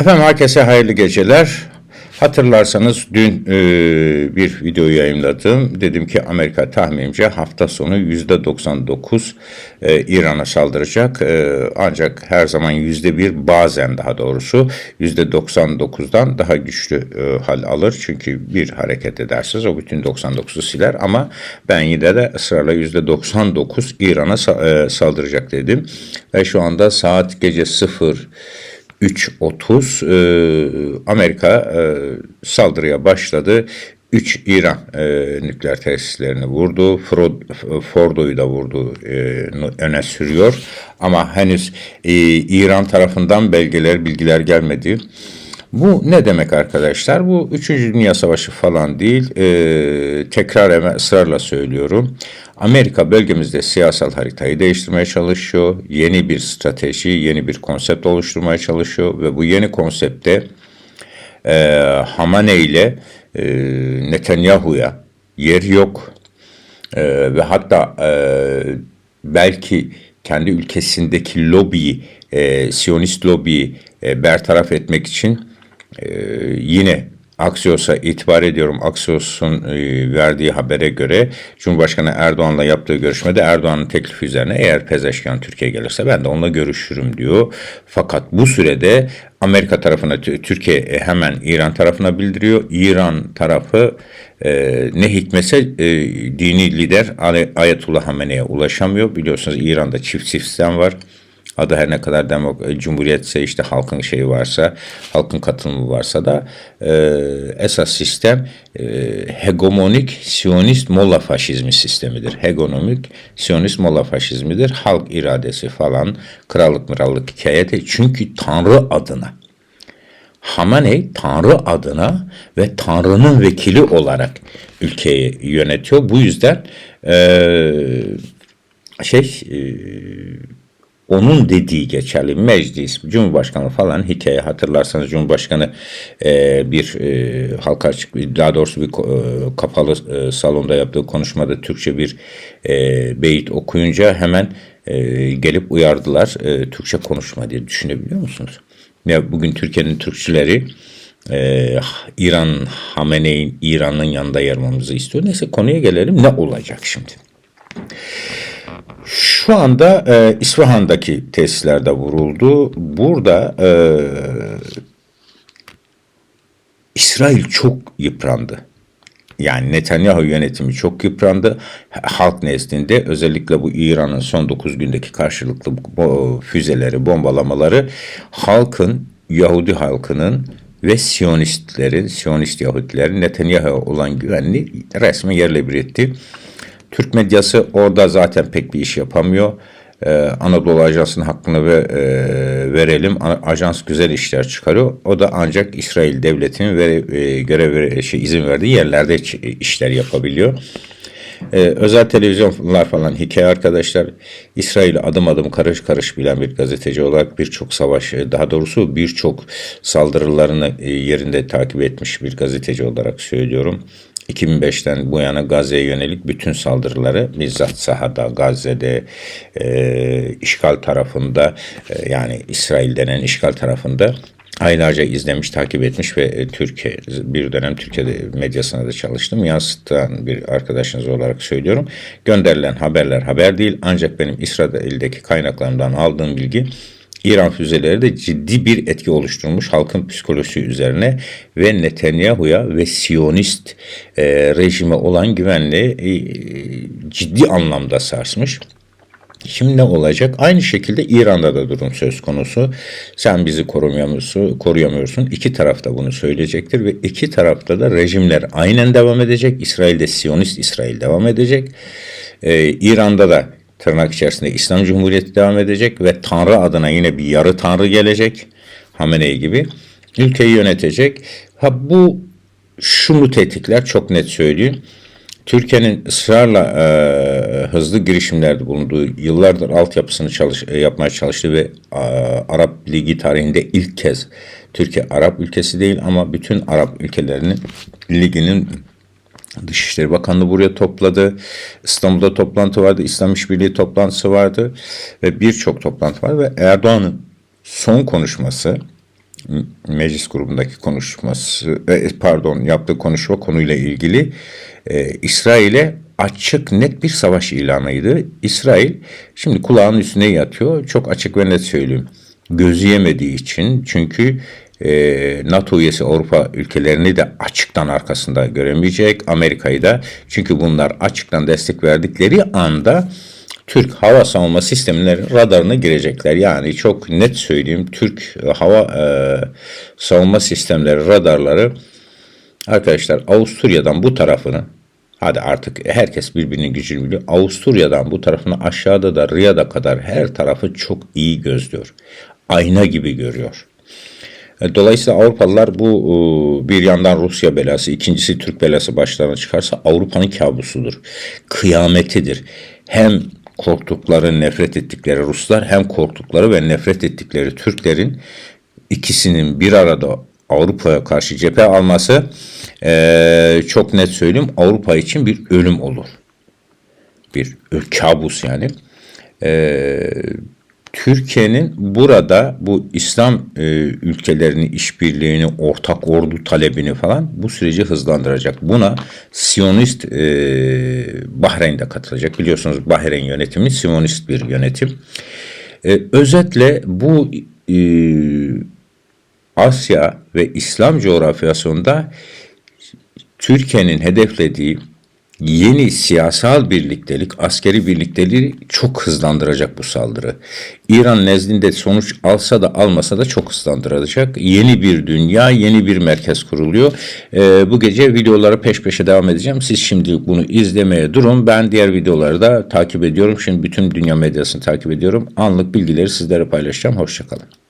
Efendim herkese hayırlı geceler. Hatırlarsanız dün e, bir video yayınladım. Dedim ki Amerika tahminimce hafta sonu yüzde 99 e, İran'a saldıracak. E, ancak her zaman yüzde bir bazen daha doğrusu yüzde 99'dan daha güçlü e, hal alır. Çünkü bir hareket ederseniz o bütün 99'u siler. Ama ben yine de ısrarla yüzde 99 İran'a sa- e, saldıracak dedim. Ve şu anda saat gece 0 3.30 e, Amerika e, saldırıya başladı. 3 İran e, nükleer tesislerini vurdu. Fordo'yu da vurdu e, öne sürüyor. Ama henüz e, İran tarafından belgeler, bilgiler gelmedi. Bu ne demek arkadaşlar? Bu 3. Dünya Savaşı falan değil. E, tekrar ısrarla söylüyorum. Amerika bölgemizde siyasal haritayı değiştirmeye çalışıyor. Yeni bir strateji, yeni bir konsept oluşturmaya çalışıyor. Ve bu yeni konsepte e, Hamane ile e, Netanyahu'ya yer yok. E, ve hatta e, belki kendi ülkesindeki lobiyi, e, Siyonist lobiyi e, bertaraf etmek için e, yine Axios'a itibar ediyorum. Axios'un e, verdiği habere göre Cumhurbaşkanı Erdoğan'la yaptığı görüşmede Erdoğan'ın teklifi üzerine eğer Pezeşkan Türkiye gelirse ben de onunla görüşürüm diyor. Fakat bu sürede Amerika tarafına Türkiye e, hemen İran tarafına bildiriyor. İran tarafı e, ne hikmetse e, dini lider Ayetullah Hamene'ye ulaşamıyor. Biliyorsunuz İran'da çift sistem var. Adı her ne kadar demok e, cumhuriyetse işte halkın şeyi varsa, halkın katılımı varsa da e, esas sistem e, hegemonik siyonist molla faşizmi sistemidir. Hegemonik siyonist molla faşizmidir. Halk iradesi falan, krallık mırallık hikayeti. Çünkü Tanrı adına Hamaney Tanrı adına ve Tanrı'nın vekili olarak ülkeyi yönetiyor. Bu yüzden e, şey e, onun dediği geçerli meclis, cumhurbaşkanı falan hikaye hatırlarsanız cumhurbaşkanı e, bir e, halka açık daha doğrusu bir e, kapalı e, salonda yaptığı konuşmada Türkçe bir e, beyit okuyunca hemen e, gelip uyardılar e, Türkçe konuşma diye düşünebiliyor musunuz? Ya bugün Türkiye'nin Türkçüleri e, İran Hamene'in İran'ın yanında yer istiyor. Neyse konuya gelelim ne olacak şimdi? Şu anda e, İsfahan'daki tesislerde vuruldu. Burada e, İsrail çok yıprandı. Yani Netanyahu yönetimi çok yıprandı. Halk nezdinde özellikle bu İran'ın son 9 gündeki karşılıklı füzeleri, bombalamaları halkın, Yahudi halkının ve Siyonistlerin, Siyonist Yahudilerin Netanyahu'ya olan güvenini resmen yerle bir etti. Türk medyası orada zaten pek bir iş yapamıyor. Ee, Anadolu Ajansı'nın hakkını ve, e, verelim. Ajans güzel işler çıkarıyor. O da ancak İsrail devletinin vere, e, görev şey, izin verdiği yerlerde işler yapabiliyor. Ee, özel televizyonlar falan hikaye arkadaşlar İsrail'i adım adım karış karış bilen bir gazeteci olarak birçok savaş e, daha doğrusu birçok saldırılarını e, yerinde takip etmiş bir gazeteci olarak söylüyorum. 2005'ten bu yana Gazze'ye yönelik bütün saldırıları bizzat sahada, Gazze'de, e, işgal tarafında e, yani İsrail denen işgal tarafında aylarca izlemiş, takip etmiş ve e, Türkiye bir dönem Türkiye'de medyasına da çalıştım. Yansıtan bir arkadaşınız olarak söylüyorum. Gönderilen haberler haber değil ancak benim İsrail'deki kaynaklarımdan aldığım bilgi İran füzeleri de ciddi bir etki oluşturmuş halkın psikolojisi üzerine ve Netanyahu'ya ve Siyonist e, rejime olan güvenliği e, ciddi anlamda sarsmış. Şimdi ne olacak? Aynı şekilde İran'da da durum söz konusu. Sen bizi koruyamıyorsun, koruyamıyorsun. İki taraf da bunu söyleyecektir ve iki tarafta da rejimler aynen devam edecek. İsrail'de Siyonist İsrail devam edecek. Ee, İran'da da tırnak içerisinde İslam Cumhuriyeti devam edecek ve Tanrı adına yine bir yarı Tanrı gelecek. Hamenei gibi. Ülkeyi yönetecek. Ha bu şunu tetikler çok net söyleyeyim. Türkiye'nin ısrarla e, hızlı girişimlerde bulunduğu, yıllardır altyapısını çalış, e, yapmaya çalıştığı ve e, Arap Ligi tarihinde ilk kez Türkiye Arap ülkesi değil ama bütün Arap ülkelerinin liginin Dışişleri Bakanlığı buraya topladı. İstanbul'da toplantı vardı. İslam İşbirliği toplantısı vardı. Ve birçok toplantı var. Ve Erdoğan'ın son konuşması meclis grubundaki konuşması e, pardon yaptığı konuşma konuyla ilgili e, İsrail'e açık net bir savaş ilanıydı. İsrail şimdi kulağının üstüne yatıyor. Çok açık ve net söyleyeyim. Gözü yemediği için çünkü e, NATO üyesi Avrupa ülkelerini de açıktan arkasında göremeyecek. Amerika'yı da çünkü bunlar açıktan destek verdikleri anda Türk hava savunma sistemleri radarına girecekler. Yani çok net söyleyeyim Türk hava e, savunma sistemleri radarları arkadaşlar Avusturya'dan bu tarafını hadi artık herkes birbirinin gücünü biliyor. Avusturya'dan bu tarafını aşağıda da Riyad'a kadar her tarafı çok iyi gözlüyor. Ayna gibi görüyor. E, Dolayısıyla Avrupalılar bu e, bir yandan Rusya belası, ikincisi Türk belası başlarına çıkarsa Avrupa'nın kabusudur. Kıyametidir. Hem korktukları, nefret ettikleri Ruslar hem korktukları ve nefret ettikleri Türklerin ikisinin bir arada Avrupa'ya karşı cephe alması e, çok net söyleyeyim Avrupa için bir ölüm olur. Bir kabus yani. E, Türkiye'nin burada bu İslam e, ülkelerinin işbirliğini, ortak ordu talebini falan bu süreci hızlandıracak. Buna Siyonist e, Bahreyn de katılacak. Biliyorsunuz Bahreyn yönetimi Siyonist bir yönetim. E, özetle bu e, Asya ve İslam coğrafyasında Türkiye'nin hedeflediği yeni siyasal birliktelik, askeri birlikteliği çok hızlandıracak bu saldırı. İran nezdinde sonuç alsa da almasa da çok hızlandıracak. Yeni bir dünya, yeni bir merkez kuruluyor. Ee, bu gece videoları peş peşe devam edeceğim. Siz şimdi bunu izlemeye durun. Ben diğer videoları da takip ediyorum. Şimdi bütün dünya medyasını takip ediyorum. Anlık bilgileri sizlere paylaşacağım. Hoşçakalın.